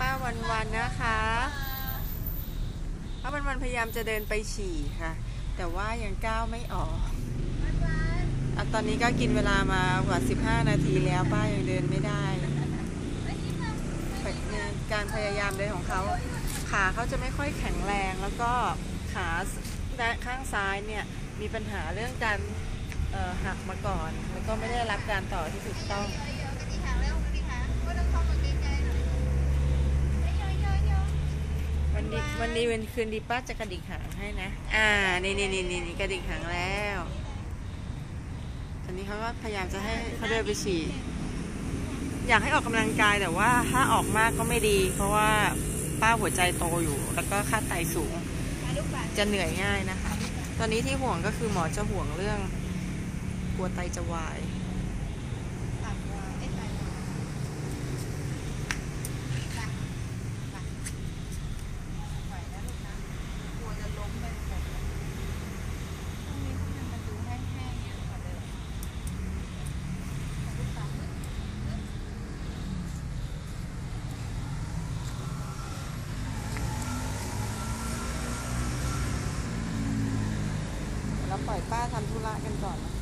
ป้าวันวันๆนะคะป้าวันวันๆพยายามจะเดินไปฉี่ค่ะ แต่ว่ายังก้าวไม่ออกอตอนนี้ก็กินเวลามากว่า 15 นาทีแล้วป้ายังเดินไม่ได้การพยายามเดินของเขาขาเขาจะไม่ค่อยแข็งแรงแล้วก็ขาข้างซ้ายเนี่ยมีปัญหาเรื่องการหักมาก่อน แล้วก็ไม่ได้รับการต่อที่ถูกต้อง วันนี้เป็นคืนดีป้าจะกระดิกหางให้นะ อ่า นี่นี่นี่นี่กระดิกหางแล้ว ตอนนี้เขาก็พยายามจะให้เขาเดินไปฉี่ อยากให้ออกกำลังกายแต่ว่าถ้าออกมากก็ไม่ดี เพราะว่าป้าหัวใจโตอยู่ แล้วก็ค่าไตสูง จะเหนื่อยง่ายนะคะ ตอนนี้ที่ห่วงก็คือหมอจะห่วงเรื่องกลัวไตจะวาย เรา ปล่อยป้าทำธุระกันก่อนนะคะ